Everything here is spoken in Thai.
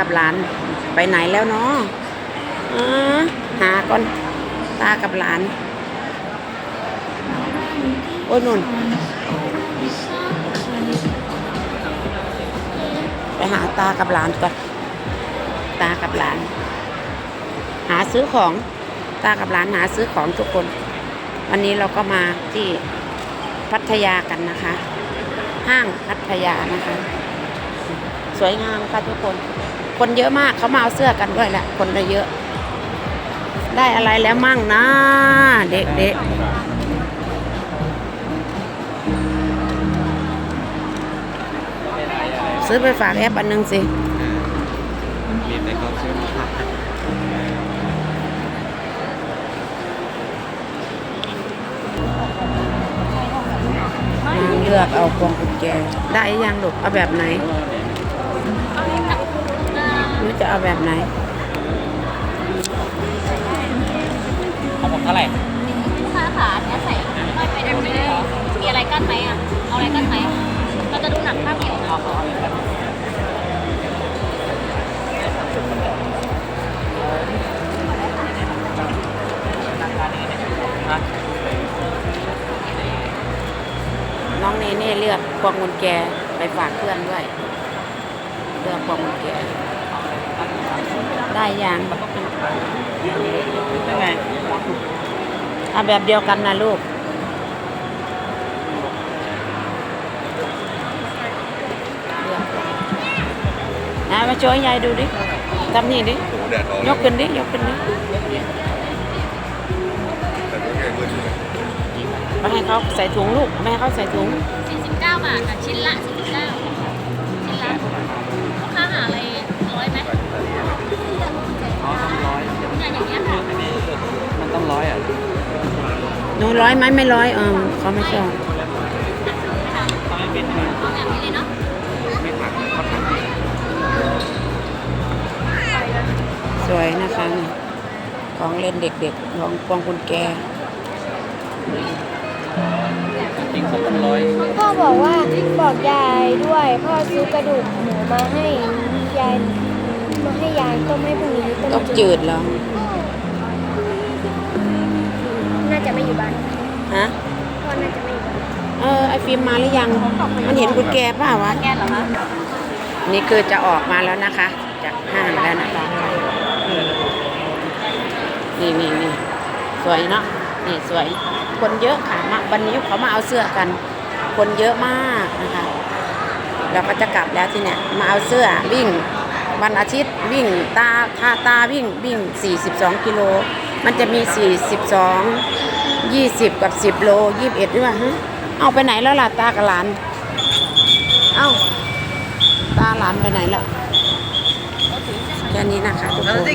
กับหลานไปไหนแล้วเนาะหาก่อนตากับหลาน โอ้ยนุ่น ไปหาตากับหลานก่อน ตากับหลาน หาซื้อของ ตากับหลานหาซื้อของทุกคน วันนี้เราก็มาที่พัทยากันนะคะ ห้างพัทยานะคะ สวยงามค่ะทุกคน คนเยอะมากเขามาเอาเสื้อกันด้วยแหละ คนเยอะ ได้อะไรแล้วมั่งนะ เด็กเด็กซื้อไปฝากแอปอันหนึงสิมีแต่เขาซื้อมาฝากนางเลือกเอาพวงกุญแจได้ยังหลูกเอาแบบไหน จะเอาแบบไหนเขาบอกเท่าไหร่ลูกค้าขาเนี้ยใส่ไม่ไปดูได้มีอะไรกั้นไหมอะ เอาอะไรกั้นไหมเราจะดูหนังภาพเดียวนะน้องเนเน่เลือกพวงกุญแจไปฝากเพื่อนด้วย เลือกพวงกุญแจ ได้ยังยังไงเอาแบบเดียวกันนะลูกเลือกนะมาช่วยยายดูดิทำนี่ดิแดดออกยกขึ้นดิ ยกขึ้นดิแต่ก็แค่มืดอยู่มาให้เขาใส่ถุงลูกไม่ให้เขาใส่ถุง 49 บาทค่ะ ชิ้นละ หนูร้อยไหมไม่ร้อยเออเขาไม่ชอบเขาไม่เป็นใช่ไหมเอาแบบนี้เลยเนาะไม่ถักเขาถักสวยนะคะนี่ของเล่นเด็กๆของพวงกุญแจจริงเขาต้องร้อยพ่อบอกว่าบอกยายด้วย พ่อซื้อกระดูกหมูมาให้ยายมาให้ยายต้มให้พรุ่งนี้ต้มต้มจืดเหร ฮะพ่อน่าจะไม่อยู่บ้านเออไอฟิล์มมาหรือยัง มันเห็นกุญแจเปล่าวะแกนเหรอคะนี่คือจะออกมาแล้วนะคะ จากห้างแล้วนะคะนี่นี่นี่สวยเนาะนี่สวย คนเยอะค่ะมาวันนี้เขามาเอาเสื้อกัน คนเยอะมากนะคะเราก็จะกลับแล้วที่เนี่ยมาเอาเสื้อวิ่งวันอาทิตย์วิ่งตาทาตาวิ่งวิ่ง 42 กิโล มันจะมี 42 ยี่สิบกับสิบโลยี่สิบเอ็ด้วยวะฮะเอาไปไหนแล้วล่ะตากับหลาน เอ้า ตาหลานไปไหนแล้วแค่นี้นะคะทุกคน